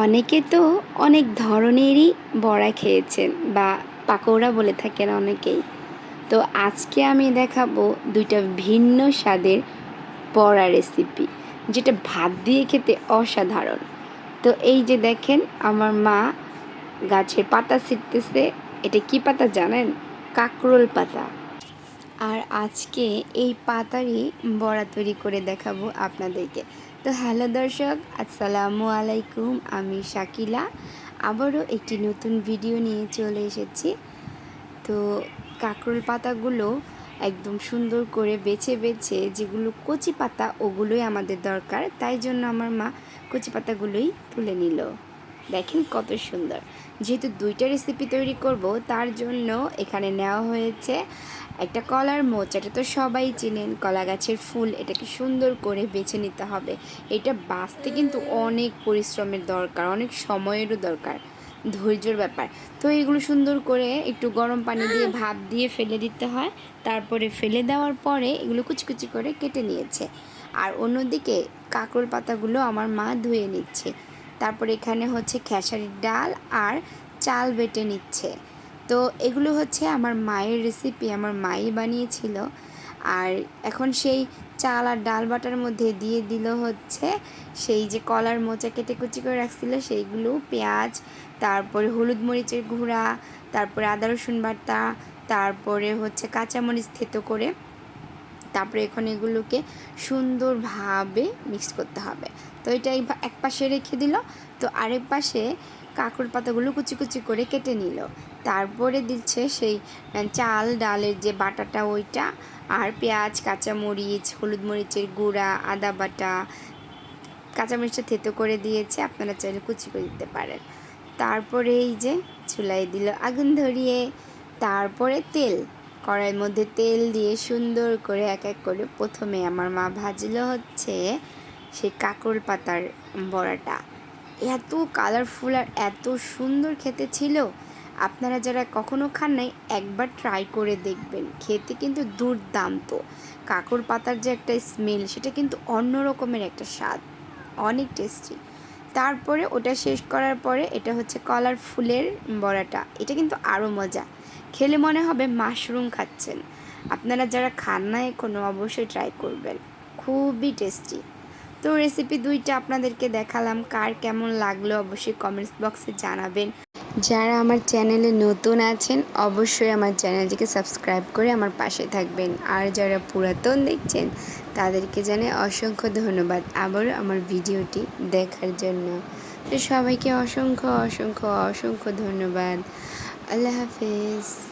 অনেকে তো অনেক ধরনেরই বড়া খেয়েছেন বা পাকোড়া বলে থাকেন অনেকেই। তো আজকে আমি দেখাবো দুইটা ভিন্ন স্বাদের বড়া রেসিপি, যেটা ভাত দিয়ে খেতে অসাধারণ। তো এই যে দেখেন, আমার মা গাছের পাতা ছিটতেছে। এটা কি পাতা জানেন? কাকরোল পাতা। আর আজকে এই পাতারই বড়া তৈরি করে দেখাবো আপনাদেরকে। তো হ্যালো দর্শক, আসসালামু আলাইকুম, আমি শাকিলা। আবারও একটি নতুন ভিডিও নিয়ে চলে এসেছি। তো কাঁকরোল পাতাগুলো একদম সুন্দর করে বেছে বেছে যেগুলো কচি পাতা, ওগুলোই আমাদের দরকার। তাই জন্য আমার মা কচি পাতাগুলোই তুলে নিল। দেখেন কত সুন্দর। যেহেতু দুইটা রেসিপি তৈরি করব, তার জন্য এখানে নেওয়া হয়েছে একটা কলার মোচ। এটা তো সবাই চিনেন, কলা গাছের ফুল, এটাকে সুন্দর করে বেছে নিতে হবে। এটা বাঁচতে কিন্তু অনেক পরিশ্রমের দরকার, অনেক সময়েরও দরকার, ধৈর্যর ব্যাপার। তো এগুলো সুন্দর করে একটু গরম পানি দিয়ে ভাপ দিয়ে ফেলে দিতে হয়। তারপরে ফেলে দেওয়ার পরে এগুলো কুচি কুচি করে কেটে নিয়েছে। আর অন্যদিকে কাঁকরোল পাতাগুলো আমার মা ধুয়ে নিচ্ছে। তারপর এখানে হচ্ছে খেসারির ডাল আর চাল বেটে নিচ্ছে। তো এগুলো হচ্ছে আমার মায়ের রেসিপি আমার মাই বানিয়েছিল। আর এখন সেই চাল আর ডাল বাটার মধ্যে দিয়ে দিল হচ্ছে সেই যে কলার মোচা কেটে কুচি করে রাখছিল, সেইগুলো পেঁয়াজ, তারপরে হলুদ মরিচের গুঁড়া, তারপরে আদা রসুন বাটা, তারপরে হচ্ছে কাঁচামরিচ থেতো করে তারপরে এখন এগুলোকে সুন্দরভাবে মিক্স করতে হবে। তো এটা এক পাশে রেখে দিল, তো আরেক পাশে কাঁকড় পাতাগুলো কুচি কুচি করে কেটে নিল। তারপরে দিচ্ছে সেই চাল, ডালের যে বাটাটা ওইটা, আর পেঁয়াজ, কাঁচামরিচ, হলুদ মরিচের গুঁড়া, আদা বাটা, কাঁচামরিচটা থেতো করে দিয়েছে, আপনারা চাইলে কুচি করে দিতে পারেন। তারপরে এই যে চুলাই দিল আগুন ধরিয়ে, তারপরে তেল। কড়াইয়ের মধ্যে তেল দিয়ে সুন্দর করে এক এক করে প্রথমে আমার মা ভাজলো হচ্ছে সেই কাকরোল পাতার বড়াটা। এত কালারফুল আর এত সুন্দর খেতে ছিল। আপনারা যারা কখনো খান নাই, একবার ট্রাই করে দেখবেন। খেতে কিন্তু দুর্দান্ত। কাকর পাতার যে একটা স্মেল সেটা কিন্তু অন্য রকমের একটা স্বাদ। অনেক টেস্টি তারপরে ওটা শেষ করার পরে এটা হচ্ছে কলার ফুলের বড়াটা। এটা কিন্তু আরও মজা। খেলে মনে হবে মাশরুম খাচ্ছেন। আপনারা যারা খান না এখনও অবশ্যই ট্রাই করবেন। খুবই টেস্টি তো রেসিপি দুইটা আপনাদেরকে দেখালাম। কার কেমন লাগল অবশ্যই কমেন্টস বক্সে জানাবেন। যারা আমার চ্যানেলে নতুন আছেন, অবশ্যই আমার চ্যানেলটিকে সাবস্ক্রাইব করে আমার পাশে থাকবেন। আর যারা পুরাতন দেখছেন, তাদেরকে জানে অসংখ্য ধন্যবাদ আবার আমার ভিডিওটি দেখার জন্য। তো সবাইকে অসংখ্য অসংখ্য অসংখ্য ধন্যবাদ। আল্লাহ হাফেজ।